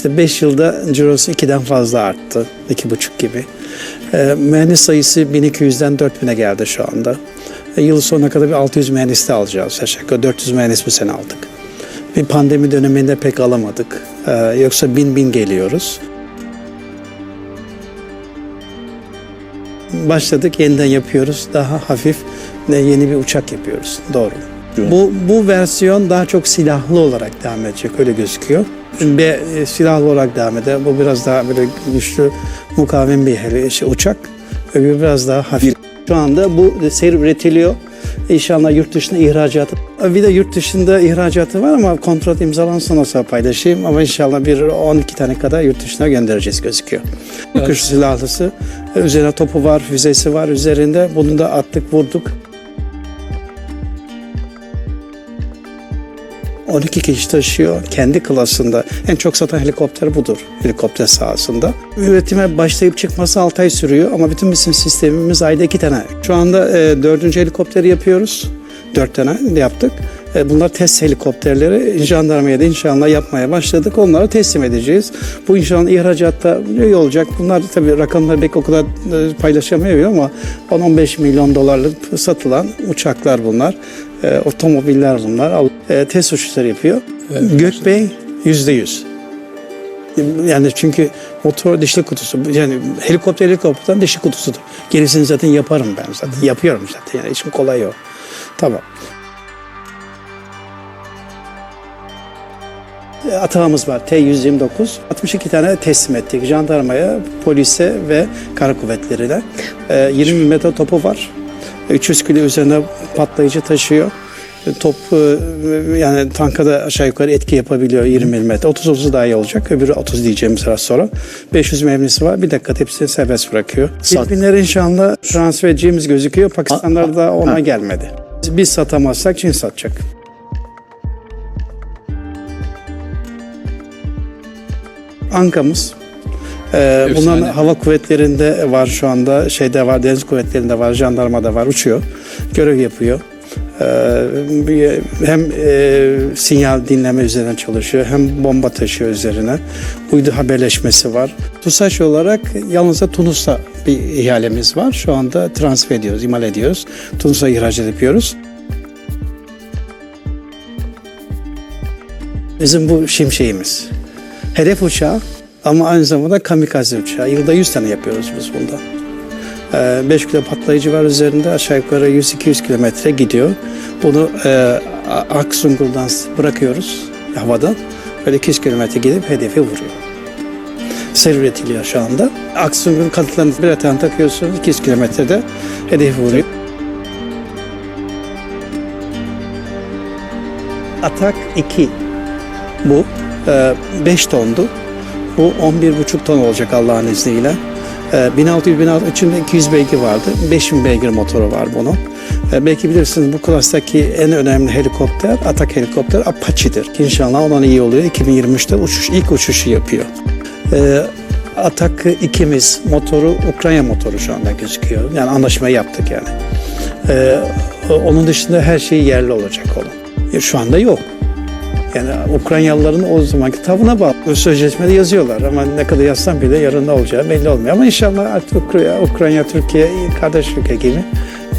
İşte 5 yılda cirosu 2'den fazla arttı. 2,5 gibi. Ee, mühendis sayısı 1200'den 4000'e geldi şu anda. E, yıl sonuna kadar bir 600 mühendis de alacağız. Aşağı yukarı 400 mühendis bu sene aldık. Bir pandemi döneminde pek alamadık. Ee, yoksa bin bin geliyoruz. Başladık, yeniden yapıyoruz. Daha hafif ve yeni bir uçak yapıyoruz. Doğru. Bu, bu versiyon daha çok silahlı olarak devam edecek, öyle gözüküyor. Ve silahlı olarak devam eder. Bu biraz daha böyle güçlü, mukavim bir hele- şey, uçak. Öbürü biraz daha hafif. Şu anda bu seri üretiliyor. İnşallah yurt dışına ihracatı. Bir de yurt dışında ihracatı var ama kontrat imzalansın olsa paylaşayım. Ama inşallah bir 12 tane kadar yurt dışına göndereceğiz gözüküyor. Kuş silahlısı. Üzerine topu var, füzesi var üzerinde. Bunu da attık, vurduk. 12 kişi taşıyor kendi klasında. En çok satan helikopter budur. Helikopter sahasında. Üretime başlayıp çıkması 6 ay sürüyor ama bütün bizim sistemimiz ayda 2 tane. Şu anda e, 4. helikopteri yapıyoruz. 4 tane yaptık. E, bunlar test helikopterleri. Jandarmaya da inşallah yapmaya başladık. Onları teslim edeceğiz. Bu inşallah ihracatta iyi olacak. Bunlar tabii rakamları belki o kadar e, paylaşamıyor ama 10-15 milyon dolarlık satılan uçaklar bunlar. E, otomobiller bunlar. Test uçuşları yapıyor. Gökbey yüzde yüz. Yani çünkü motor dişli kutusu. Yani helikopter helikopterden dişli kutusudur. Gerisini zaten yaparım ben zaten. Yapıyorum zaten. Yani işim kolay o. Tamam. Atağımız var T-129. 62 tane teslim ettik jandarmaya, polise ve kara kuvvetlerine. E, 20 metre topu var. 300 kilo üzerine patlayıcı taşıyor. E, Top e, yani tanka da aşağı yukarı etki yapabiliyor 20 mm. 30-30 daha iyi olacak. Öbürü 30 diyeceğimiz biraz sonra. 500 mermisi var. Bir dakika hepsini serbest bırakıyor. Filipinler inşallah transfer edeceğimiz gözüküyor. Pakistanlar da ona gelmedi. Biz satamazsak Çin satacak. Ankamız. Ee, bunların hava kuvvetlerinde var şu anda, şeyde var, deniz kuvvetlerinde var, jandarmada var, uçuyor, görev yapıyor. Ee, hem e, sinyal dinleme üzerine çalışıyor, hem bomba taşıyor üzerine. Uydu haberleşmesi var. TUSAŞ olarak yalnızca Tunus'ta bir ihalemiz var. Şu anda transfer ediyoruz, imal ediyoruz. Tunus'a ihracat yapıyoruz. Bizim bu şimşeğimiz. Hedef uçağı ama aynı zamanda kamikaze uçağı. Yılda 100 tane yapıyoruz biz bunda. 5 kilo patlayıcı var üzerinde aşağı yukarı 100-200 kilometre gidiyor. Bunu e, A- Aksungur'dan bırakıyoruz havadan. Böyle 200 kilometre gidip hedefe vuruyor. Seri üretiliyor şu anda. Aksungur'un kanatlarını bir tane takıyorsunuz 200 kilometrede hedefe vuruyor. Atak 2 bu 5 tondu. Bu 11,5 ton olacak Allah'ın izniyle. E, 1600 1600 içinde 200 beygir vardı. 5000 beygir motoru var bunun. E, belki bilirsiniz bu klastaki en önemli helikopter Atak helikopter Apache'dir. İnşallah ondan iyi oluyor. 2023'te uçuş ilk uçuşu yapıyor. Atak ikimiz motoru Ukrayna motoru şu anda gözüküyor. Yani anlaşmayı yaptık yani. Onun dışında her şey yerli olacak. E, şu anda yok. Yani Ukraynalıların o zamanki tavına bağlı. O sözleşmede yazıyorlar ama ne kadar yazsam bile yarın ne olacağı belli olmuyor. Ama inşallah artık Ukrayna, Ukrayna Türkiye kardeş ülke gibi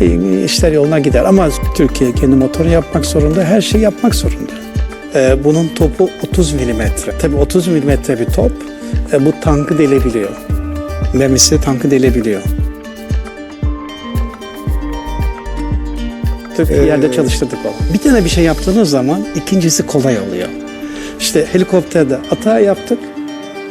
e, işler yoluna gider. Ama Türkiye kendi motoru yapmak zorunda, her şeyi yapmak zorunda. Ee, bunun topu 30 milimetre. Tabii 30 milimetre bir top e, bu tankı delebiliyor. Mermisi tankı delebiliyor. Türk yerde çalıştırdık o. Bir tane bir şey yaptığınız zaman ikincisi kolay oluyor. İşte helikopterde atağı yaptık.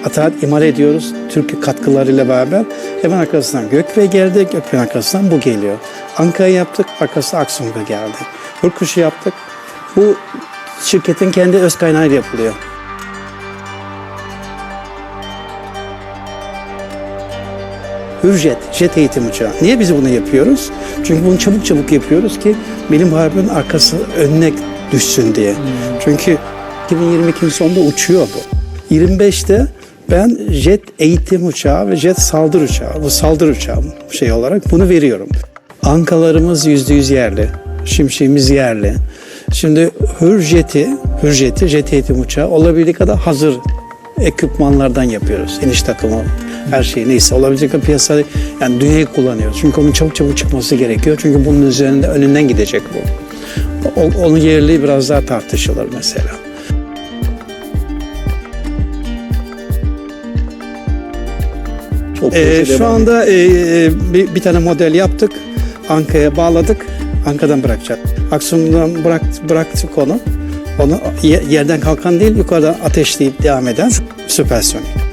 Atağı imal ediyoruz Türk katkılarıyla beraber. Hemen arkasından Gökbey geldi, Gökbey'in arkasından bu geliyor. Anka'yı yaptık, arkasından Aksunga geldi. Hırkuş'u yaptık. Bu şirketin kendi öz kaynağıyla yapılıyor. Hürjet, jet eğitim uçağı. Niye biz bunu yapıyoruz? Çünkü bunu çabuk çabuk yapıyoruz ki bilim harbinin arkası önüne düşsün diye. Çünkü 2022'nin sonunda uçuyor bu. 25'te ben jet eğitim uçağı ve jet saldırı uçağı, bu saldırı uçağı şey olarak bunu veriyorum. Ankalarımız %100 yerli, şimşeğimiz yerli. Şimdi Hürjet'i, Hürjet'i, jet eğitim uçağı olabildiği kadar hazır ekipmanlardan yapıyoruz. İniş takımı, her şey neyse olabilecek bir piyasada yani dünyayı kullanıyoruz. Çünkü onun çabuk çabuk çıkması gerekiyor. Çünkü bunun üzerinde önünden gidecek bu. O- onun yerliliği biraz daha tartışılır mesela. Ee, şu anda e, e, bir, bir tane model yaptık. Anka'ya bağladık. Anka'dan bırakacak. Aksum'dan bırak, bıraktık onu. Onu ye- yerden kalkan değil, yukarıdan ateşleyip devam eden süpersonik.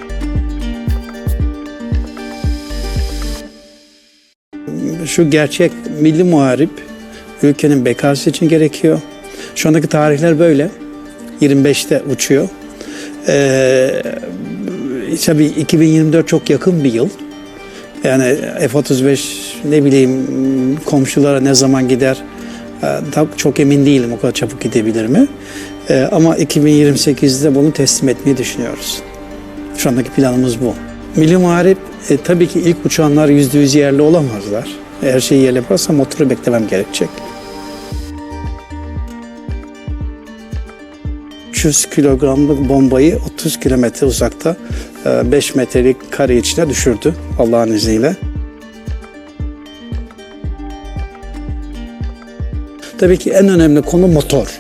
Şu gerçek milli muharip ülkenin bekası için gerekiyor. Şu andaki tarihler böyle. 25'te uçuyor. Ee, tabii 2024 çok yakın bir yıl. Yani F-35 ne bileyim komşulara ne zaman gider e, çok emin değilim o kadar çabuk gidebilir mi? E, ama 2028'de bunu teslim etmeyi düşünüyoruz. Şu andaki planımız bu. Milli Muharip e, tabii ki ilk uçanlar %100 yerli olamazlar. Her şeyi yerli yaparsa motoru beklemem gerekecek. 300 kilogramlık bombayı 30 kilometre uzakta 5 metrelik kare içine düşürdü Allah'ın izniyle. Tabii ki en önemli konu motor.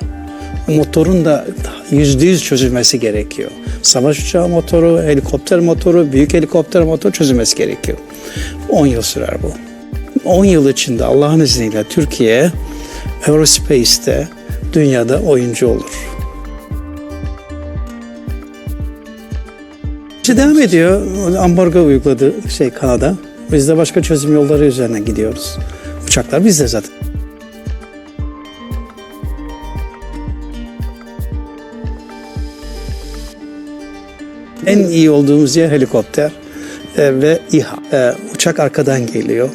Motorun da yüzde yüz çözülmesi gerekiyor. Savaş uçağı motoru, helikopter motoru, büyük helikopter motoru çözülmesi gerekiyor. 10 yıl sürer bu. 10 yıl içinde Allah'ın izniyle Türkiye Aerospace'te dünyada oyuncu olur. İşte devam ediyor. Ambargo uyguladı şey Kanada. Biz de başka çözüm yolları üzerine gidiyoruz. Uçaklar bizde zaten. En iyi olduğumuz yer helikopter e, ve İHA. E, uçak arkadan geliyor.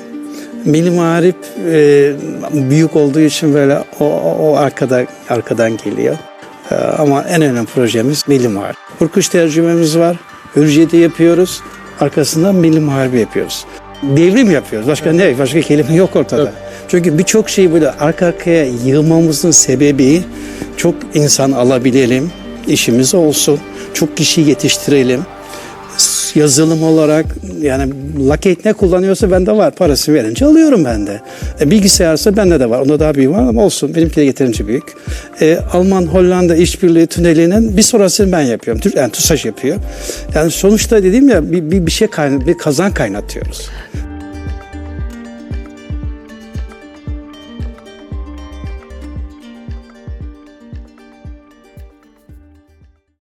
Milli Muharip e, büyük olduğu için böyle o, o, arkada arkadan geliyor. E, ama en önemli projemiz Milli Muharip. Kurkuş tercümemiz var. Hürriyeti yapıyoruz. Arkasından Milli Muharebe yapıyoruz. Devrim yapıyoruz. Başka ne? Başka kelime yok ortada. Çünkü birçok şeyi böyle arka arkaya yığmamızın sebebi çok insan alabilelim, işimiz olsun, çok kişi yetiştirelim. Yazılım olarak yani Lockheed ne kullanıyorsa bende var. Parası verince alıyorum ben de. E, bilgisayarsa bende de var. Onda daha büyük var ama olsun. Benimki de yeterince büyük. E, Alman Hollanda işbirliği tünelinin bir sonrasını ben yapıyorum. Türk yani TUSAŞ yapıyor. Yani sonuçta dediğim ya bir, bir, bir şey kayna, bir kazan kaynatıyoruz.